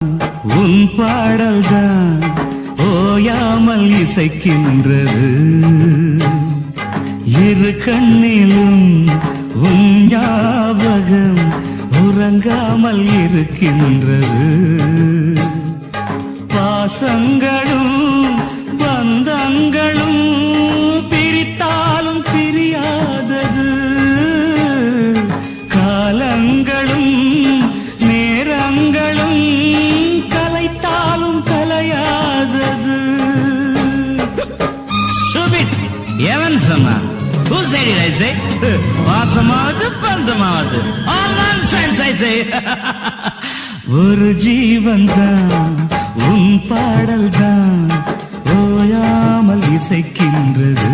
உன் பாடல்தான் ஓயாமல் இசைக்கின்றது. இரு கண்ணிலும் உன் ஞாபகம் உறங்காமல் இருக்கின்றது. பாசங்களும் பந்தங்களும் பிரித்தாலும் பிரியாதது. காலங்களும் எவன் சொன்னான் Who said it, I say? வாசமாவது பந்தமாவது All nonsense, I say! ஒரு ஜீவன் தான் உன் பாடல் தான் ஓயாமல் இசைக்கின்றது